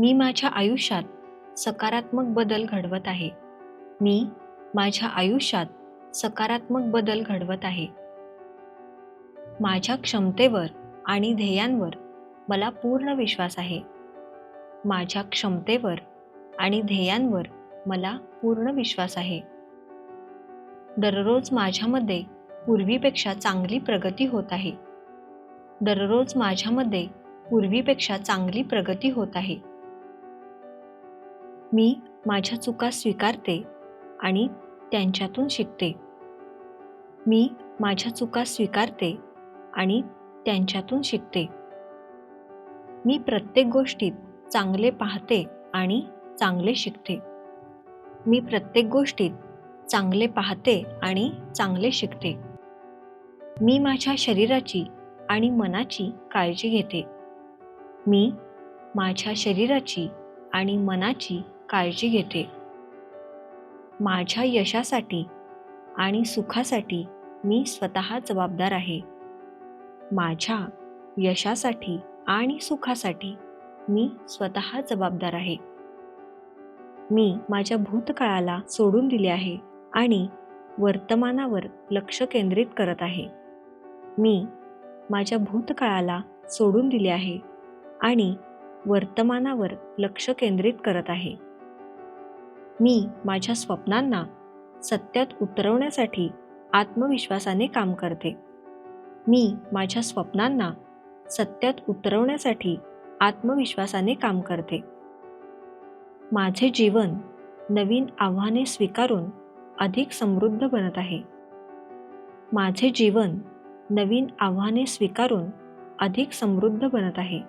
मी माझ्या आयुष्यात सकारात्मक बदल घडवत आहे. मी माझ्या आयुष्यात सकारात्मक बदल घडवत आहे. माझ्या क्षमतेवर आणि ध्येयांवर मला पूर्ण विश्वास आहे. माझ्या क्षमतेवर आणि ध्येयांवर मला पूर्ण विश्वास आहे. दररोज माझ्यामध्ये पूर्वीपेक्षा चांगली प्रगती होत आहे. दररोज माझ्यामध्ये पूर्वीपेक्षा चांगली प्रगती होत आहे. मी माझ्या चुका स्वीकारते आणि त्यांच्यातून शिकते. मी माझ्या चुका स्वीकारते आणि त्यांच्यातून शिकते. मी प्रत्येक गोष्टीत चांगले पाहते आणि चांगले शिकते. मी प्रत्येक गोष्टीत चांगले पाहते आणि चांगले शिकते. मी माझ्या शरीराची आणि मनाची काळजी घेते. मी माझ्या शरीराची आणि मनाची काळजी घेते. माझ्या यशासाठी आणि सुखासाठी मी स्वतः जबाबदार आहे. माझ्या यशासाठी आणि सुखासाठी मी स्वतः जबाबदार आहे. मी माझ्या भूतकाळाला सोडून दिले आहे आणि वर्तमानावर लक्ष केंद्रित करत आहे. मी माझ्या भूतकाळाला सोडून दिले आहे आणि वर्तमानावर लक्ष केंद्रित करत आहे. मी माझ्या स्वप्नांना सत्यात उतरवण्यासाठी आत्मविश्वासाने काम करते. मी माझ्या स्वप्नांना सत्यात उतरवण्यासाठी आत्मविश्वासाने काम करते. माझे जीवन नवीन आव्हाने स्वीकारून अधिक समृद्ध बनत आहे. माझे जीवन नवीन आव्हाने स्वीकारून अधिक समृद्ध बनत आहे.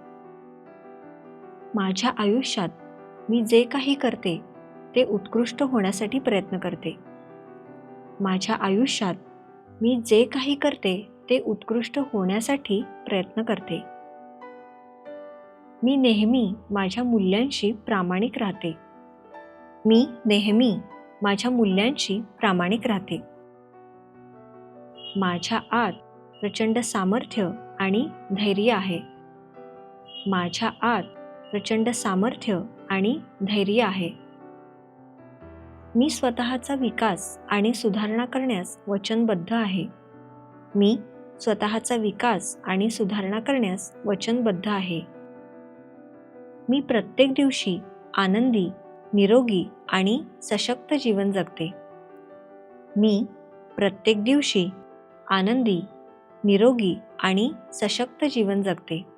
माझ्या आयुष्यात मी जे काही करते ते उत्कृष्ट होण्यासाठी प्रयत्न करते. माझ्या आयुष्यात मी जे काही करते ते उत्कृष्ट होण्यासाठी प्रयत्न करते. मी नेहमी माझ्या मूल्यांशी प्रामाणिक राहते. मी नेहमी माझ्या मूल्यांशी प्रामाणिक राहते. माझ्या आत प्रचंड सामर्थ्य आणि धैर्य आहे. माझ्या आत प्रचंड सामर्थ्य आणि धैर्य आहे. मी स्वतःचा विकास आणि सुधारणा करण्यास वचनबद्ध आहे. मी स्वतःचा विकास आणि सुधारणा करण्यास वचनबद्ध आहे. मी प्रत्येक दिवशी आनंदी निरोगी आणि सशक्त जीवन जगते. मी प्रत्येक दिवशी आनंदी निरोगी आणि सशक्त जीवन जगते.